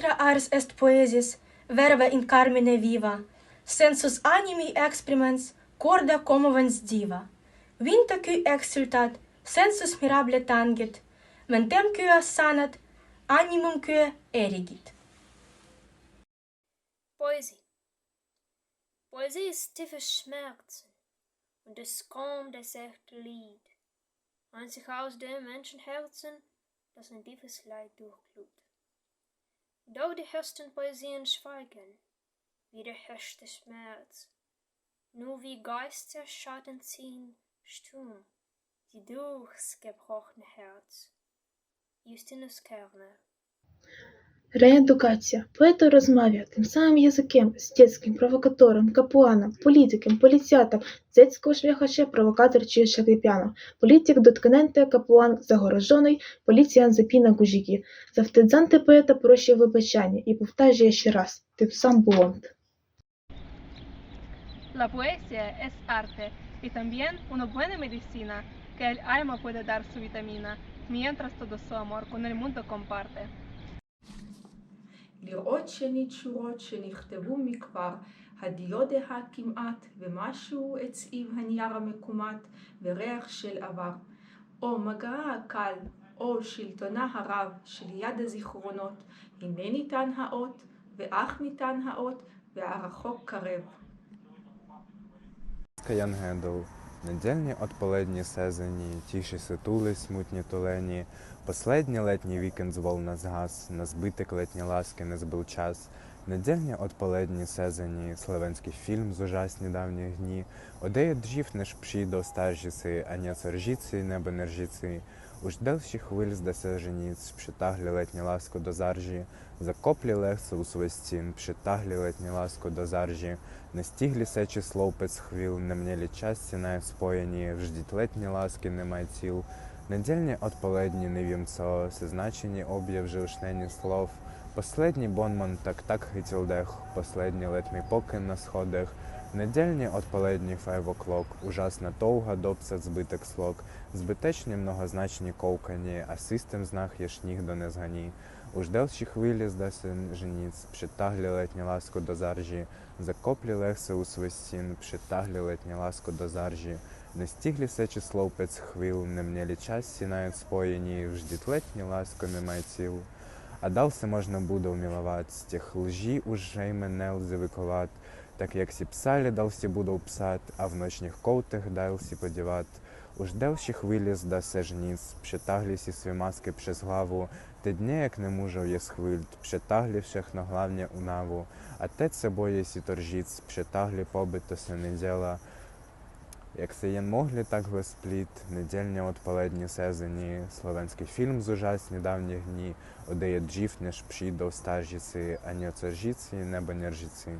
Pectra ars est poesis, verba in carmine viva, sensus animi exprimens, corda commovens diva. Vinta qui exsultat, sensus mirable tangit, mentem quia sanat, animum quia erigit. Poesie. Poesie ist tiefe Schmerzen und es kommt das echte Lied, einzig aus dem Menschenherzen, das ein tiefes Leid durchglut. Doch die höchsten Poesien schweigen, wie der höchste Schmerz, nur wie Geisterschatten ziehen, stumm, die durchs gebrochene Herz. Justinus Kerner Реедукація. Поети розмовляють тим самим язиком з дітським провокатором, капуаном, політиком, поліціятом, дзецького шляхача, провокатор чи шакліпяном, політик доткненте, капуан загорожений, поліціян запіна гужіки. Завтидзанти поета прощає вибачання і повтажує ще раз, тим сам блонд. La poesía es arte y también una buena medicina que el alma puede dar su vitamina mientras todo su amor con el mundo comparte. לראות שנית שורות שנכתבו מכבר, הדיודה כמעט ומשהו הצעיב הנייר המקומט, וריח של עבר. או מגעה הקל, או שלטונה הרב של יד הזיכרונות, הנה ניתן האות, ואך ניתן האות, והרחוק קרב. Недільні отполедні сезені, тіші ситули, смутні тулені, Последній летній вікенд нас газ, на збитик летні ласки не збив час. Недільні отполедні сезені, славянський фільм з ужасні давні дні, Одеє джів не шпші до стажіси, а не цержіці, небо нержіці. Уж делші хвиль здасе женіць, пшитаглі летні ласку до заржі, закоплі легце у свистін, пшитаглі летні ласку до заржі, не стіглі сечі словпець хвіл, не мнєлі час сінає споєні, вждіть летні ласки немає ціл. Недільні отполедні не вімцо, значені об'яв жившнені слов. Последній бонман так так хитіл дех, последній летмій покин на сходах. Недільні отполедні файвоклок, ужасна довга допсад збиток слог, збитечні многозначні ковкані, а систем знах є шніг до незгані. Уж делші хвилі здаси женіць, пшитаглі летні ласку до заржі, закоплі легсе у свистін, пшитаглі летні ласку до заржі. Не стіглі се число пець хвил, не мнєлі час сінають споєні, вждіть летні ласко немає ціл. А дался можна буде уміловать, з тих лжі уже мене лзивикovat, так як сі псалі дался буду псат, а в ночних ковтах дался подіват. Уж делші хвилі здасе жніц, пшитаглі сі сві маски przez главу, те дні, як не мужав є схвильт, пшитаглі всех на главня у наву, а те це боє сі торжіц, пшитаглі побито се не діла, як се єн моглі, так глеспліт, недільні отпаледні сезені, словенський фільм з ужасні давні дні, одеє джіф, не шпші до стажіці, ані оцержіці, небо нержіці.